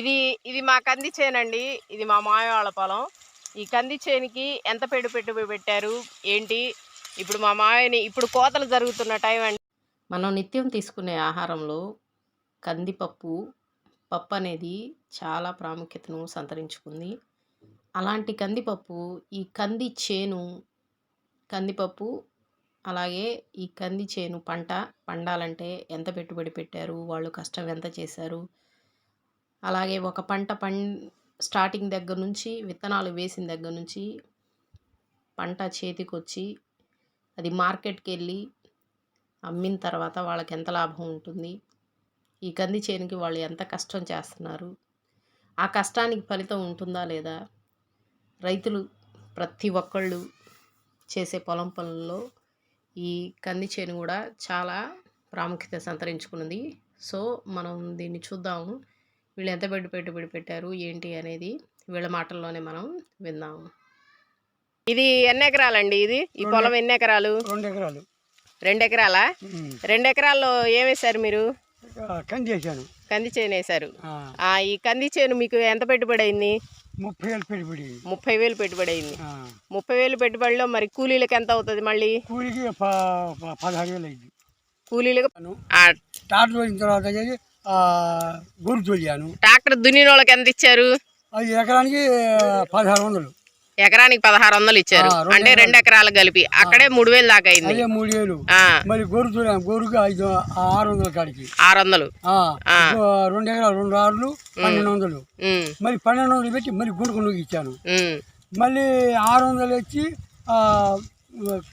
ఇది ఇది మా కంది చేనండి. ఇది మా మాయ వాళ్ళ పొలం. ఈ కంది చేనుకి ఎంత పెడు పెట్టుబడి పెట్టారు? ఏంటి? ఇప్పుడు మా మాయని ఇప్పుడు కోతలు జరుగుతున్న టైం అండి. మనం నిత్యం తీసుకునే ఆహారంలో కందిపప్పు పప్పు అనేది చాలా ప్రాముఖ్యతను సంతరించుకుంది. అలాంటి కందిపప్పు ఈ కంది చేను కందిపప్పు అలాగే ఈ కంది చేను పంట పండాలంటే ఎంత పెట్టుబడి పెట్టారు? వాళ్ళు కష్టం ఎంత చేశారు? అలాగే ఒక పంట పం స్టార్టింగ్ దగ్గర నుంచి విత్తనాలు వేసిన దగ్గర నుంచి పంట చేతికొచ్చి అది మార్కెట్కి వెళ్ళి అమ్మిన తర్వాత వాళ్ళకి ఎంత లాభం ఉంటుంది? ఈ కంది చేనుకి వాళ్ళు ఎంత కష్టం చేస్తున్నారు? ఆ కష్టానికి ఫలితం ఉంటుందా లేదా? రైతులు ప్రతి ఒక్కళ్ళు చేసే పొలం పనుల్లో ఈ కంది చేను కూడా చాలా ప్రాముఖ్యత సంతరించుకున్నది. సో మనం దీన్ని చూద్దాము. వీళ్ళు ఎంత పెట్టి పెట్టుబడి పెట్టారు? ఏంటి అనేది వీళ్ళ మాటల్లోనే మనం విందాము ఇది ఎన్ని ఎకరాలండి ఇది? ఈ పొలం ఎన్ని ఎకరాలు? రెండు ఎకరాలు. రెండు ఎకరాలా. రెండు ఎకరాల్లో ఏమేశారు మీరు? కంది కంది చేను వేశారు. ఈ కంది చేను మీకు ఎంత పెట్టుబడి అయింది? ముప్పై వేలు పెట్టుబడి ముప్పై వేలు పెట్టుబడి అయింది. ముప్పై వేలు పెట్టుబడిలో మరి కూలీలకు ఎంత అవుతుంది మళ్ళీ? కూలికి పదహారు వేలు అయింది. కూలీలకు తర్వాత గొర్రె తొలియాను ట్రాక్టర్ దున్నిన వాళ్ళకి ఎంత ఇచ్చారు? అది ఎకరానికి పదహారు వందలు. ఎకరానికి పదహారు వందలు ఇచ్చారు. అంటే రెండు ఎకరాలు. కలిపి. అక్కడే మూడు వేలు దాకా అయింది. మూడు వేలు. మరి గొర్రె తొలియాను గొర్రెకి ఐదు ఆరు వందల కాడికి. ఆరు వందలు. రెండు ఎకరాలు రెండు ఆరులు పన్నెండు వందలు. మరి పన్నెండు వందలు పెట్టి మరి గుండుకు ఇచ్చాను. మళ్ళీ ఆరు వందలు వచ్చి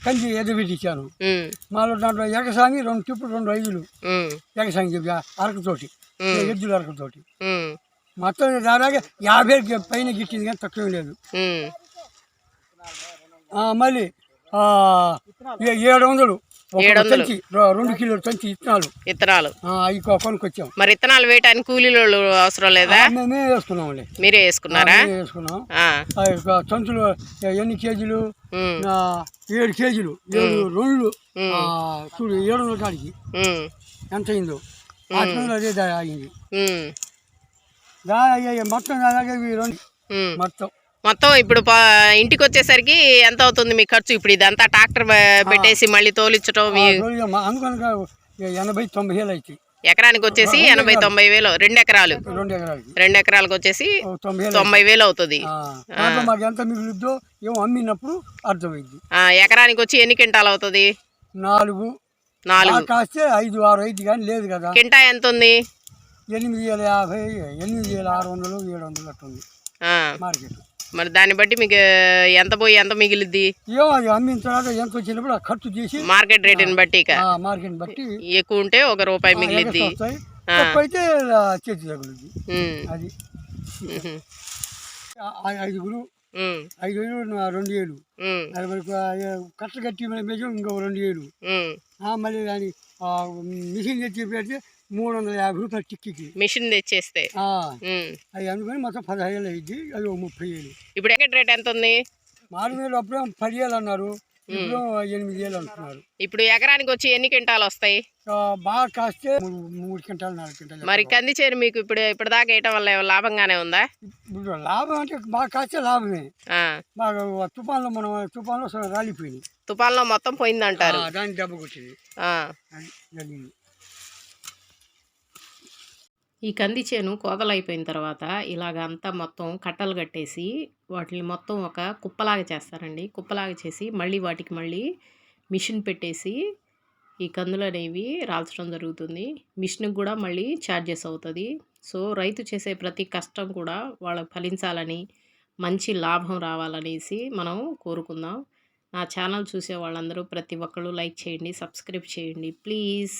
కంచి ఇచ్చాను ఉమ్, మాలో దాంట్లో ఎగసామి రెండు టిప్పులు రెండు ఐదులు ఉమ్, ఎగసామి చెప్పి అరకతోటి ఎద్దులు అరకతోటి. మొత్తం దాదాపు యాభై పైన గిట్టింది కానీ తక్కువ లేదు. మళ్ళీ ఏడు వందలు. ఏడు వందలు. రెండు కిలోలు సంచి ఇత్తనాలు కొనుక్కొచ్చాం మరి విత్తనాలు వేయటానికి కూలీలు అవసరం లేదా మేమే మీరే వేసుకున్నారా వేసుకున్నాం సంచులు ఎన్ని కేజీలు ఏడు కేజీలు ఏడు రెండు చూడు ఏడు వందల కాడికి ఎంత అయిందో అదే అయింది మొత్తం రెండు. మొత్తం మొత్తం ఇప్పుడు ఇంటికి వచ్చేసరికి ఎంత అవుతుంది మీ ఖర్చు? ఇప్పుడు ఇదంతా ట్రాక్టర్ పెట్టేసి మళ్ళీ అందుకనక ఎనభై తొంభై వేలు అవుతాయి ఎకరానికి వచ్చేసి ఎనభై తొంభై వేలు రెండు ఎకరాలు. రెండు ఎకరాలకి. వచ్చేసి తొంభై వేలు అవుతుంది. అమ్మినప్పుడు అర్థమైంది. ఎకరానికి వచ్చి ఎన్ని క్వింటాలు అవుతుంది? నాలుగు. నాలుగు. కాస్తే ఐదు ఆరు ఐదు కానీ లేదు కదా. కింటా ఎంత ఉంది? ఎనిమిది వేల యాభై ఎనిమిది వేల ఆరు వందలు ఏడు వందలు అట్టుంది మార్కెట్. మరి దాన్ని బట్టి మీకు ఎంత పోయి ఎంత మిగిలిద్ది? అమ్మిన తర్వాత ఎంత వచ్చినప్పుడు ఖర్చు చేసి మార్కెట్ రేటుని బట్టి మార్కెట్ బట్టి ఎక్కువ ఉంటే ఒక రూపాయి మిగిలిద్ది. అయితే చేతి తగులుద్ది. అది. ఐదుగురు. ఐదు వేలు రెండు వేలు ఏ, కట్ట మెజం ఇంకో రెండు వేలు. ఆ, మళ్ళీ దాని మిషన్ తెచ్చి పెడితే మూడు వందల యాభై రూపాయలు టిక్కికి. మిషన్ తెచ్చేస్తే. అది అందుకని మొత్తం పదహైదు వేలు అయింది. అది ఒక ముప్పై వేలు. ఇప్పుడు ఎక్కడ రేట్ ఎంత ఉంది? మారు వేలు అప్పుడే పది వేలు అన్నారు ఇప్పుడు ఎనిమిది వేలు అంటున్నారు. ఇప్పుడు ఎకరానికి వచ్చి ఎన్ని క్వింటాలు వస్తాయి? బాగా కాస్తే మూడు క్వింటాలు నాలుగు క్వింటాలు మరి కంది చేను మీకు ఇప్పుడు ఇప్పుడు దాకా వేయటం వల్ల లాభంగానే ఉందా? ఇప్పుడు లాభం అంటే బాగా కాస్తే లాభమే. బాగా తుఫాన్లో మనం తుఫాన్లో రాలిపోయింది తుఫాన్లో మొత్తం పోయిందంటారు. ఆ, దానికి దెబ్బ కొట్టింది. ఈ కంది చేను కోతలు తర్వాత ఇలాగ అంతా మొత్తం కట్టలు కట్టేసి వాటిని మొత్తం ఒక కుప్పలాగా చేస్తారండి. కుప్పలాగా చేసి మళ్ళీ వాటికి మళ్ళీ మిషన్ పెట్టేసి ఈ కందులు అనేవి రాల్చడం జరుగుతుంది. మిషన్కి కూడా మళ్ళీ ఛార్జెస్ అవుతుంది. సో రైతు చేసే ప్రతి కష్టం కూడా వాళ్ళకి ఫలించాలని మంచి లాభం రావాలనేసి మనం కోరుకుందాం. నా ఛానల్ చూసే వాళ్ళందరూ ప్రతి ఒక్కళ్ళు లైక్ చేయండి సబ్స్క్రైబ్ చేయండి. ప్లీజ్!